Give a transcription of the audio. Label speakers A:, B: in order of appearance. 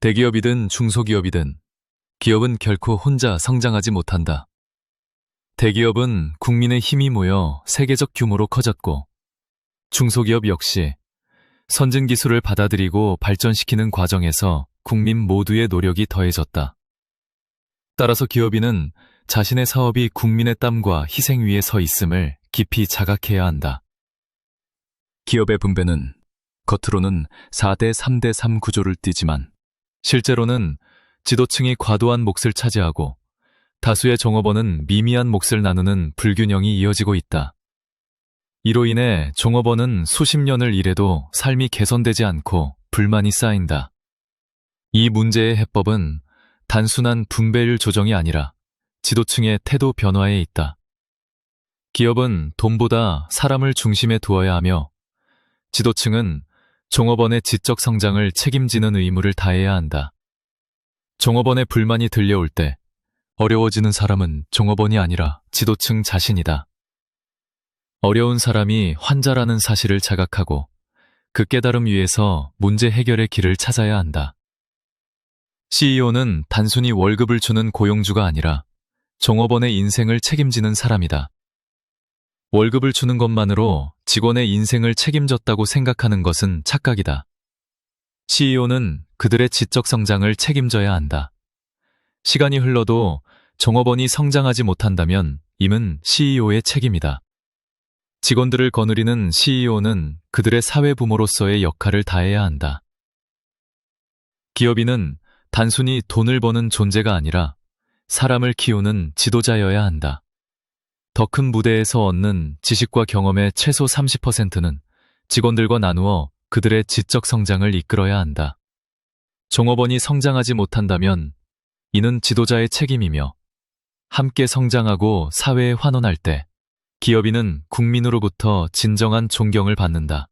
A: 대기업이든 중소기업이든 기업은 결코 혼자 성장하지 못한다. 대기업은 국민의 힘이 모여 세계적 규모로 커졌고, 중소기업 역시 선진 기술을 받아들이고 발전시키는 과정에서 국민 모두의 노력이 더해졌다. 따라서 기업인은 자신의 사업이 국민의 땀과 희생 위에 서 있음을 깊이 자각해야 한다. 기업의 분배는 겉으로는 4대 3대 3 구조를 띠지만 실제로는 지도층이 과도한 몫을 차지하고 다수의 종업원은 미미한 몫을 나누는 불균형이 이어지고 있다. 이로 인해 종업원은 수십 년을 일해도 삶이 개선되지 않고 불만이 쌓인다. 이 문제의 해법은 단순한 분배율 조정이 아니라 지도층의 태도 변화에 있다. 기업은 돈보다 사람을 중심에 두어야 하며 지도층은 종업원의 지적 성장을 책임지는 의무를 다해야 한다. 종업원의 불만이 들려올 때 어려워지는 사람은 종업원이 아니라 지도층 자신이다. 어려운 사람이 환자라는 사실을 자각하고 그 깨달음 위에서 문제 해결의 길을 찾아야 한다. CEO는 단순히 월급을 주는 고용주가 아니라 종업원의 인생을 책임지는 사람이다. 월급을 주는 것만으로 직원의 인생을 책임졌다고 생각하는 것은 착각이다. CEO는 그들의 지적 성장을 책임져야 한다. 시간이 흘러도 종업원이 성장하지 못한다면 임은 CEO의 책임이다. 직원들을 거느리는 CEO는 그들의 사회 부모로서의 역할을 다해야 한다. 기업인은 단순히 돈을 버는 존재가 아니라 사람을 키우는 지도자여야 한다. 더 큰 무대에서 얻는 지식과 경험의 최소 30%는 직원들과 나누어 그들의 지적 성장을 이끌어야 한다. 종업원이 성장하지 못한다면 이는 지도자의 책임이며 함께 성장하고 사회에 환원할 때 기업인은 국민으로부터 진정한 존경을 받는다.